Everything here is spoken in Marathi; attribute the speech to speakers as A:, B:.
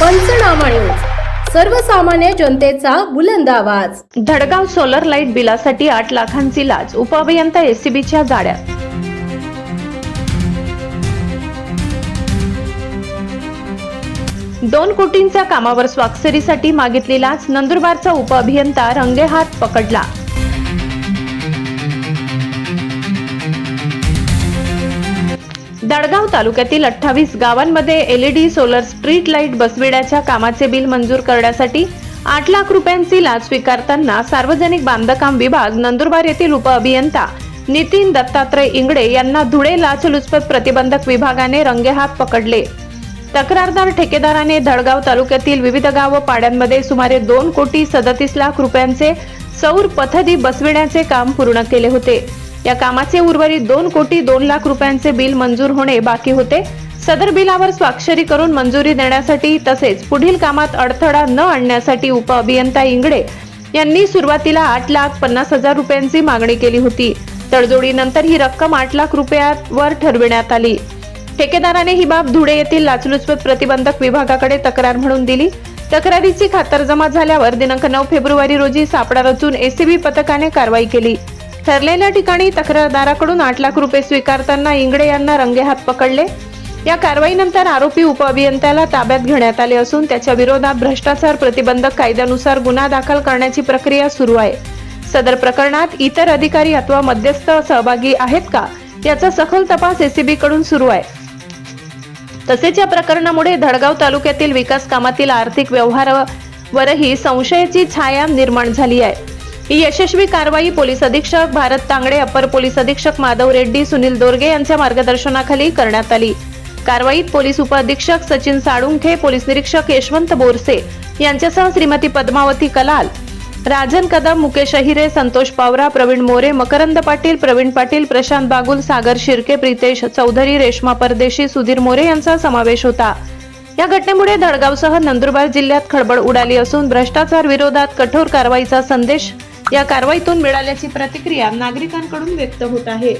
A: पंचनामा न्यूज सर्वसामान्य जनतेचा बुलंद आवाज.
B: धडगाव सोलर लाइट बिलासाठी आठ लाखांची लाच उपअभियंता एसीबीच्या गाड्या दोन कोटींच्या कामावर स्वाक्षरीसाठी मागितली लाच नंदुरबारचा उपअभियंता रंगेहात पकडला. दडगाव तालुक्यातील अठ्ठावीस गावांमध्ये एलईडी सोलर स्ट्रीट लाइट बसविण्याच्या कामाचे बिल मंजूर करण्यासाठी आठ लाख रुपयांची लाच स्वीकारताना सार्वजनिक बांधकाम विभाग नंदुरबार येथील उपअभियंता नितीन दत्तात्रय इंगडे यांना धुळे लाचलुचपत प्रतिबंधक विभागाने रंगेहात पकडले. तक्रारदार ठेकेदाराने धडगाव तालुक्यातील विविध गाव व पाड्यांमध्ये सुमारे दोन कोटी सदतीस लाख रुपयांचे सौर पथदी बसविण्याचे काम पूर्ण केले होते. या कामाचे उर्वरित दोन कोटी दोन लाख रुपयांचे बिल मंजूर होणे बाकी होते. सदर बिलावर स्वाक्षरी करून मंजुरी देण्यासाठी तसेच पुढील कामात अडथळा न आणण्यासाठी उप अभियंता इंगडे यांनी सुरुवातीला आठ लाख पन्नास हजार रुपयांची मागणी केली होती. तडजोडीनंतर ही रक्कम आठ लाख रुपयावर ठरविण्यात आली. ठेकेदाराने ही बाब धुळे येथील लाचलुचपत प्रतिबंधक विभागाकडे तक्रार म्हणून दिली. तक्रारीची खातरजमा झाल्यावर दिनांक नऊ फेब्रुवारी रोजी सापडा रचून एसीबी पथकाने कारवाई केली. ठरलेल्या ठिकाणी तक्रारदाराकडून आठ लाख रुपये स्वीकारताना इंगडे यांना रंगेहात पकडले. या कारवाईनंतर आरोपी उपअभियंत्याला ताब्यात घेण्यात आले असून त्याच्या विरोधात भ्रष्टाचार प्रतिबंधक कायद्यानुसार गुन्हा दाखल करण्याची प्रक्रिया सुरू आहे. सदर प्रकरणात इतर अधिकारी अथवा मध्यस्थ सहभागी आहेत का याचा सखोल तपास एसीबी कडून सुरू आहे. तसेच या प्रकरणामुळे धडगाव तालुक्यातील विकास कामातील आर्थिक व्यवहारावरही संशयाची छाया निर्माण झाली आहे. ही यशस्वी कारवाई पोलीस अधीक्षक भारत तांगडे अपर पोलीस अधीक्षक माधव रेड्डी सुनील दोरगे यांच्या मार्गदर्शनाखाली करण्यात आली. कारवाईत पोलीस उपअधीक्षक सचिन साळुंखे पोलीस निरीक्षक यशवंत बोरसे यांच्यासह श्रीमती पद्मावती कलाल राजन कदम मुकेश अहिरे संतोष पावरा प्रवीण मोरे मकरंद पाटील प्रवीण पाटील प्रशांत बागुल सागर शिर्के प्रितेश चौधरी रेश्मा परदेशी सुधीर मोरे यांचा समावेश होता. या घटनेमुळे धडगावसह नंदुरबार जिल्ह्यात खळबळ उडाली असून भ्रष्टाचार विरोधात कठोर कारवाईचा संदेश या कारवाईतून मिळाल्याची प्रतिक्रिया नागरिकांकडून व्यक्त होत आहे.